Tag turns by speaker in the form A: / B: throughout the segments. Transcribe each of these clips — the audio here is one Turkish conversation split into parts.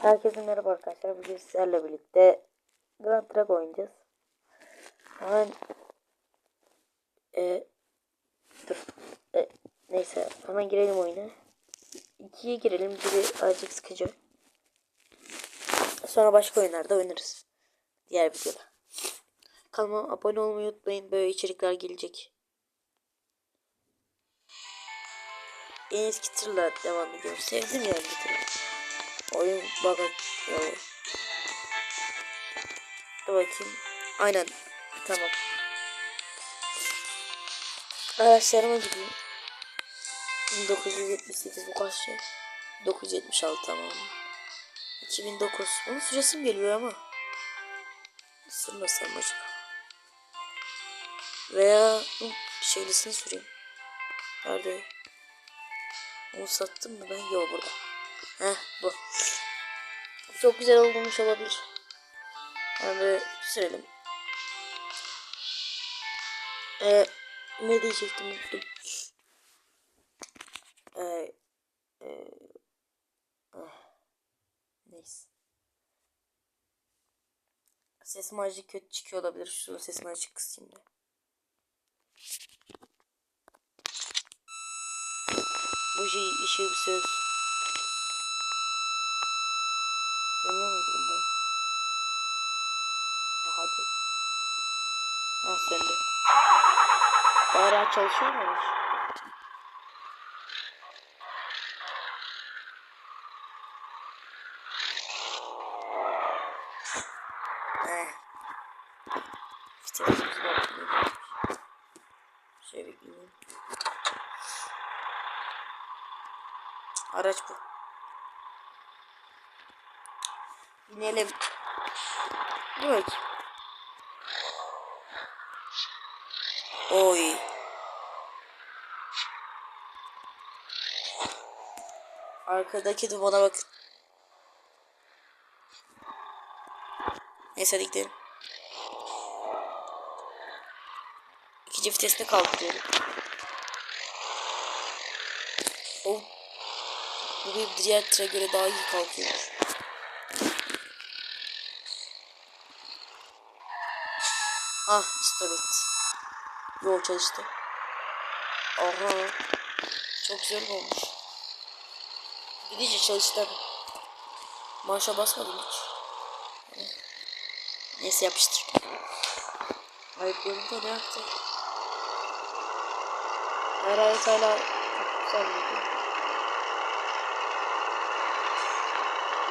A: Herkese merhaba arkadaşlar. Bugün sizlerle birlikte Grand Theft oynayacağız. Hemen e, dur. E, neyse hemen girelim oyuna. İkiye girelim. Biri azıcık sıkıcı. Sonra başka oyunlarda oynarız. Diğer videoda. Kanalıma abone olmayı unutmayın. Böyle içerikler gelecek. En eski tırla devam ediyorum. Sevdim yani bu tırı. Oyun bug'a ya. Dur bakayım. Aynen. Tamam. Araçlarıma gideyim. 1978 bu kaç şey? 976 tamam. 2009. Bunun süresi mi geliyor ama? Sürmesem acaba. Veya şeylisini süreyim. Nerede? Onu sattım mı ben? Yok burada. Heh bu. Çok güzel olmuş olabilir. Yani böyle sürelim. Ee, ne diyecektim unuttum. Ee, e, ah, neyse. Sesim azıcık kötü çıkıyor olabilir. Şu sesimi azıcık kısayım da. Bu şey işi bir söz. Dönüyor muydu bunda? Ya hadi. Ha söndü. Hala çalışıyor muymuş? Eh. Vitesimizi de arttırıyoruz. Şöyle bekleyeyim. Araç bu. Binelim. Dur bakayım. Oy. Arkadaki dumana bakın. Neyse hadi gidelim. İkinci vitesini kaldırıyorum. Oh. Bu bir diğer tıra göre daha iyi kalkıyormuş. Ah bitti. Yol çalıştı. Aha. Çok güzel olmuş. Gidici çalıştı. Marşa basmadım hiç. Neyse yapıştır. Hayır bölümde ne yaptı? Her ayet hala güzel gidiyor.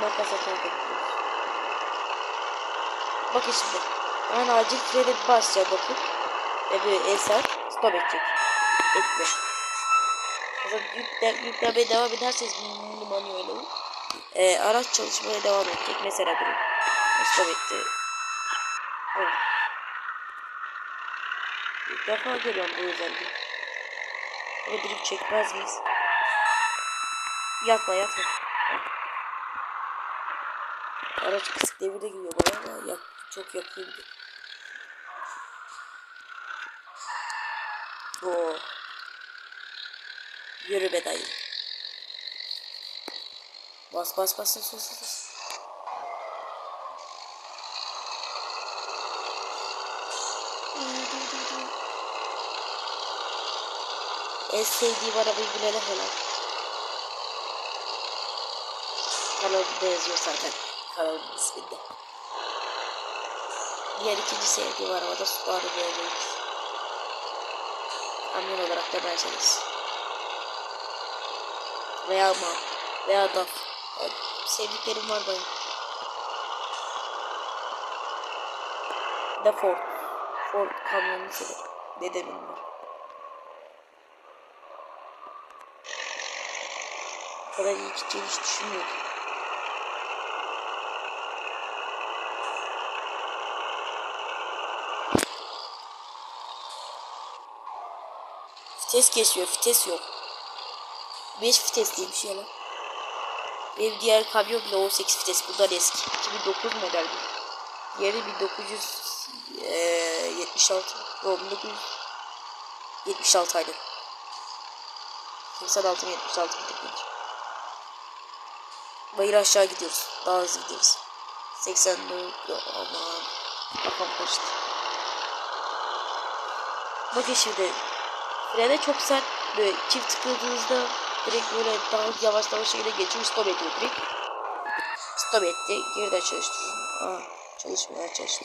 A: Makas atarak gidiyoruz. Bakın şimdi. Ben acil frene bir basacağım bakın. Ve bir eser stop edecek. Etti. Mesela yükle, yüklemeye devam ederseniz bunu manuel olur. Ee, araç çalışmaya devam edecek. Mesela bir stop etti. Evet. İlk defa görüyorum bu özelliği. Böyle drift çekmez miyiz? Yatma yatma. Araç kısık devirde gidiyor bana ama yak, çok yakıyor. bir de. Oo. Yürü be dayı. Bas bas bas bas bas bas. En sevdiğim arabayı bilene helal. Kanalımda yazıyor zaten. Kanalımın isminde. Diğer ikinci sevdiğim araba da Subaru BMX. Kamyon olarak da Mercedes. Veya ma veya DAF. Yani sevdiklerim var baya. Da Ford. Ford kamyonunu severim. Dedemin var. Bu kadar iyi gideceğini hiç düşünmüyordum. Vites kesiyor. Vites yok. 5 vitesliymiş ya lan. Benim diğer kamyon bile 18 vites. Bundan eski. 2009 model bu. Diğeri 1976. Yok 1976 aynen. 86 mı 76 mı bilmiyorum. bayır aşağı gidiyoruz. Daha hızlı gidiyoruz. 84 aman kafam karıştı. Bakın şimdi frene çok sert böyle çift tıkladığınızda direkt böyle daha yavaş yavaş şekilde geçiyor stop ediyor direkt. Stop etti. Geriden çalıştırın. Aa çalışmıyor çalıştı.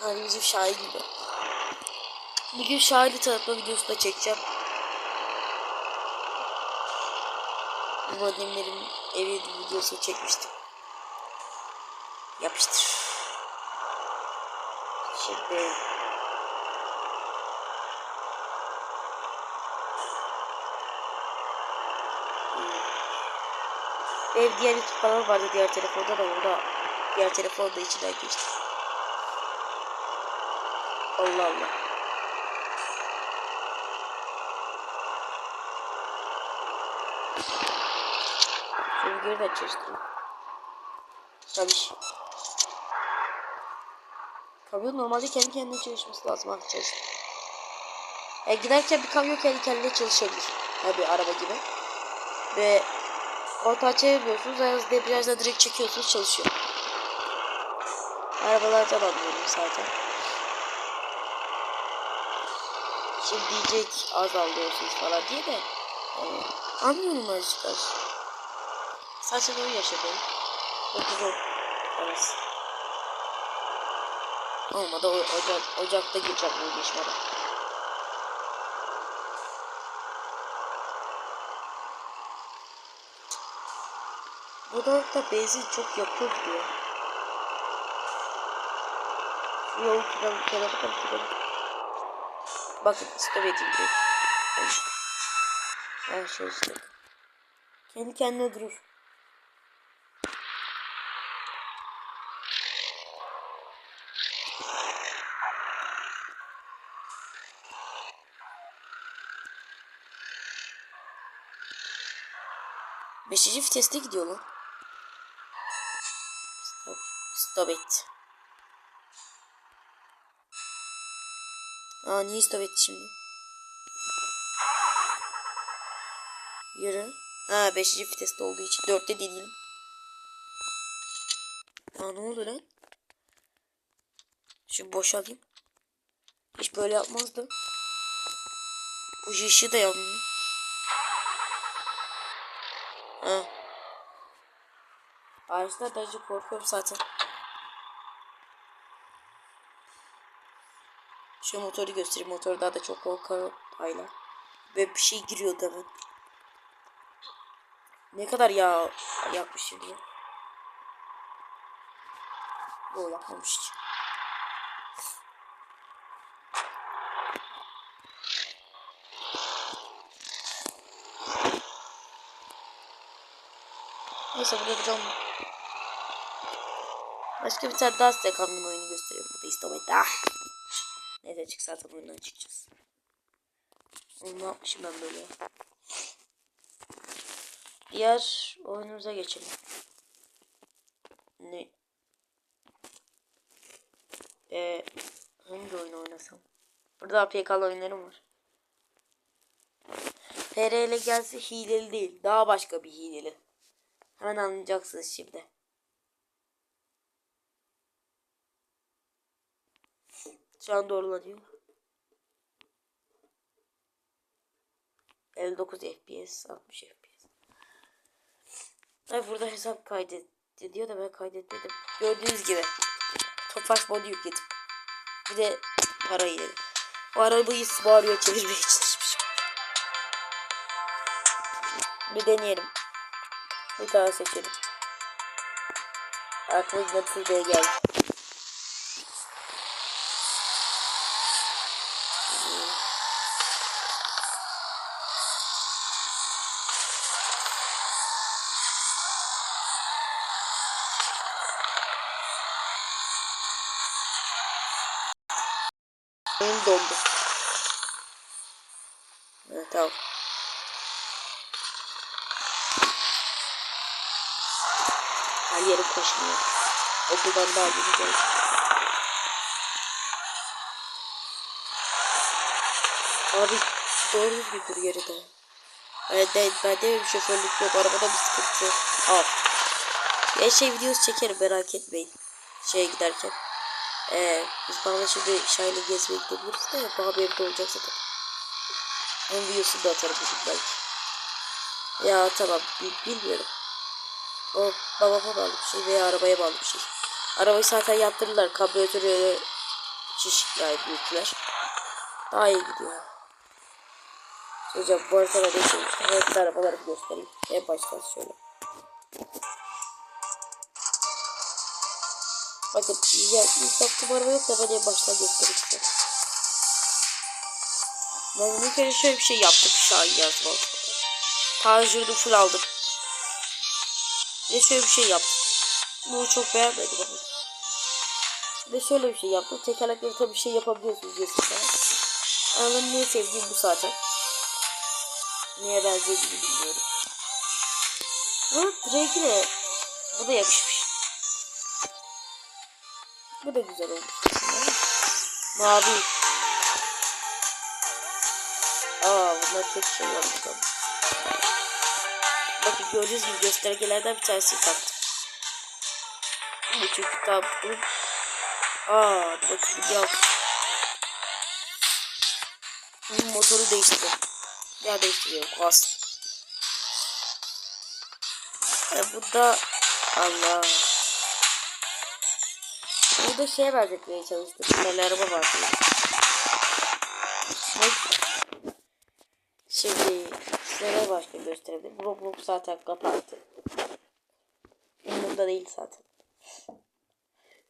A: Hani bizim Şahin gibi. Bugün Şahin'i tanıtma videosu da çekeceğim. Bu evi videosu çekmiştim. Yapıştır. Şimdi Benim diğer YouTube kanalı vardı diğer telefonda da orada diğer telefon da içinden geçti. Allah Allah. Şöyle geri de çalıştırayım. Tabii. Kamyon normalde kendi kendine çalışması lazım çalıştı. E, giderken bir kamyon kendi kendine çalışabilir. Tabii araba gibi. Ve Kontağı çeviriyorsunuz. Ayağınızı debriyajla direkt çekiyorsunuz çalışıyor. Arabalardan anlıyorum zaten. Şimdi diyecek az alıyorsunuz falan diye de yani, anlıyorum azıcık az. Saçma oyun yaşadım. 9 10 arası. Olmadı o, ocak, ocakta gireceğim oyun geçmeden. Da benzin çok yakıyor diyor. Yol kenarı kenarı kenarı Bakın stop edildi. Her şey işte. Kendi kendine durur. Beşinci viteste gidiyor lan. Stop, et. Aa niye stop etti şimdi? Yürü. Ha 5. viteste olduğu için 4'te değilim. Aa ne oldu lan? Şu boşalayım. Hiç böyle yapmazdım. Bu ışığı da yanmıyor. Ha. Ağaçlar da korkuyorum zaten. Şu motoru göstereyim. Motor daha da çok korkarım. Aynen. Ve bir şey giriyor hemen. Ne kadar yağ yapmış şimdi. Bu yapmamış hiç. Neyse burada duralım. Başka bir tane daha size kanun oyunu gösteriyorum. Bu da istemeyi. Ah. Neyse çık zaten oyundan çıkacağız. Onu ne yapmışım ben böyle. Diğer oyunumuza geçelim. Ne? Ee, hangi oyun oynasam? Burada APK'lı oyunlarım var. PRL gelse hileli değil. Daha başka bir hileli. Hemen anlayacaksınız şimdi. Şu an doğrulanıyor. 59 FPS, 60 FPS. Ay burada hesap kaydetti diyor da ben kaydetmedim. Gördüğünüz gibi Tofaş modu yükledim. Bir de para yedim. O arabayı Subaru'ya çevirmeye çalışmışım. Bir deneyelim. Bir daha seçelim. Aklıma nasıl B'ye geldi. Evet, tamam. Her yere koşmuyor. Okuldan daha geldi. Abi doğru düzgün dur yeri de. Ben de, bir şoförlük yok. Arabada bir sıkıntı yok. Al. Ya şey videosu çekerim merak etmeyin. Şeye giderken. Ee, biz bana şimdi Şahin'le gezmeye gidebiliriz de bana evde olacak zaten. Onun videosunu da atarım belki. Ya tamam bil- bilmiyorum. O babama bağlı bir şey veya arabaya bağlı bir şey. Arabayı zaten yaptırdılar. Kabriyatörü şiş yani büyüttüler. Daha iyi gidiyor. Hocam bu arada ne şeymiştim. Evet arabaları göstereyim. En baştan şöyle. Bakın ya ilk yaptığım araba yok da ben en baştan göstereyim Ben bir kere şöyle bir şey yaptım. Şahin yazma. Tanjur'u full aldım. Ve şöyle bir şey yaptım. Bunu çok beğenmedim ama. Ve şöyle bir şey yaptım. Tekerlekleri tabii bir şey yapabiliyorsunuz sana. Anladın niye sevdiğim bu zaten. Neye benzediğini bilmiyorum. Bu de bu da yakışmış. Bu da güzel olmuş. Mavi. Bunlar tek şey olmuş ama. Bakın gördüğünüz gibi göstergelerden bir tanesini taktım. Bu çünkü bu. Aa bir yap. Bunun motoru değiştirdim. Ya değiştiriyorum gaz. E, bu da Allah. Bu da şeye benzetmeye çalıştım. Bir araba var. Bak. Şimdi size ne başka gösterebilirim. Roblox zaten kapattı. Umurumda değil zaten.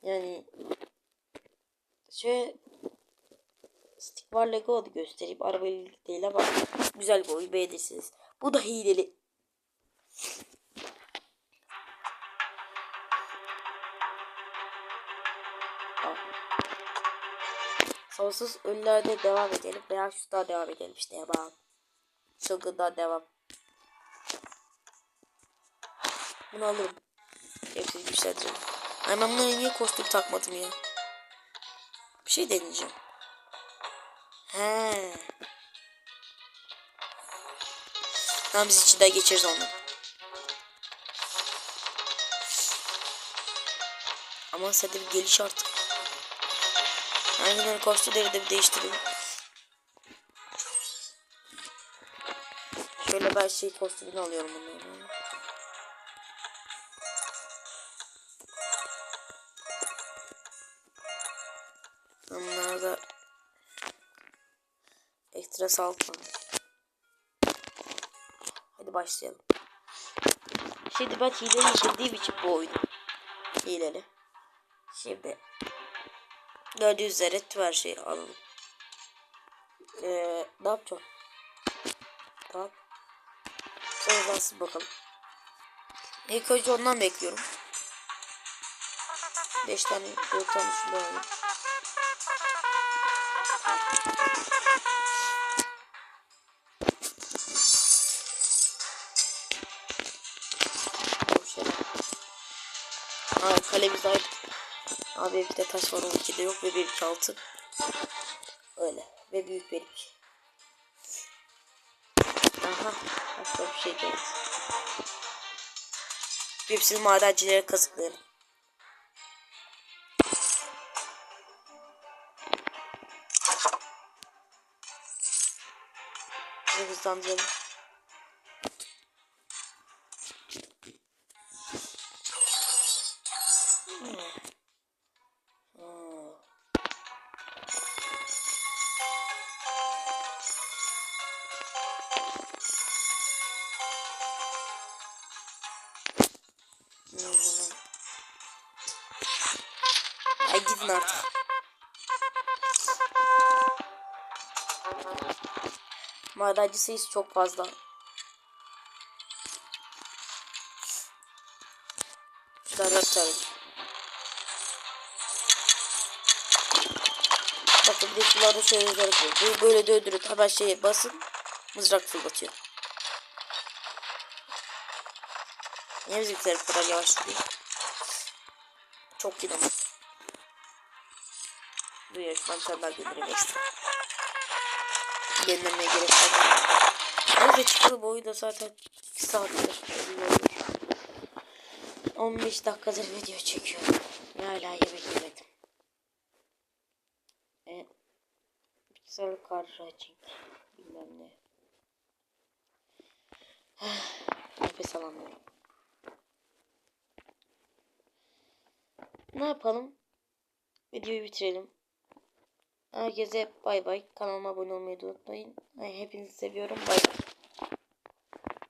A: Yani şöyle stick var Lego da göstereyim. Arabayla değil ama güzel bir oyun beğenirsiniz. Bu da hileli. Sonsuz ölülerde devam edelim veya şurada devam edelim işte ya bak. Çılgından devam. Bunu alırım. Hepsini güçlendireyim. Ay ben bunlara niye kostüm takmadım ya? Bir şey deneyeceğim. He. Tamam biz içinden geçeriz onu. Ama sen de bir geliş artık. Aynen kostümleri de bir değiştireyim. Şöyle ben şey kostümünü alıyorum bunları. Bunlar ekstra sağlık var. Hadi başlayalım. Şimdi ben hileli indirdiğim için bu oyunu. Hileli. Şimdi gördüğünüz üzere tüm her şeyi alalım. Ee, ne yapacağım? Tamam. Nasıl bakalım. İlk önce ondan bekliyorum. 5 tane 4 tane şundan alayım. Şöyle. Aa kalemiz ait. Abi bir de taş var 12'de yok ve benimki altın. Öyle. Ve büyük benimki. Aha. Başka bir şey değil. Hepsini madencilere kazıklayalım. Hızlandıralım. Madenci sayısı çok fazla. Şunlardan tutalım. Bakın bir de şunlarda şöyle var. Bu böyle döndürün. Hemen şeye basın. Mızrak fırlatıyor. Niye bizimkiler bu kadar yavaş duruyor? Çok dinamik. Duyuyor şu an bir tane daha Göndermeye gerek var. Neyse çıkalı boyu da zaten 2 saattir. belli olur. 15 dakikadır video çekiyorum. Ve hala yemek yemedim. E, piksel karşı açık. Bilmem ne. Nefes alamıyorum. Ne yapalım? Videoyu bitirelim. Herkese bay bay. Kanalıma abone olmayı unutmayın. Hepinizi seviyorum. Bay bay.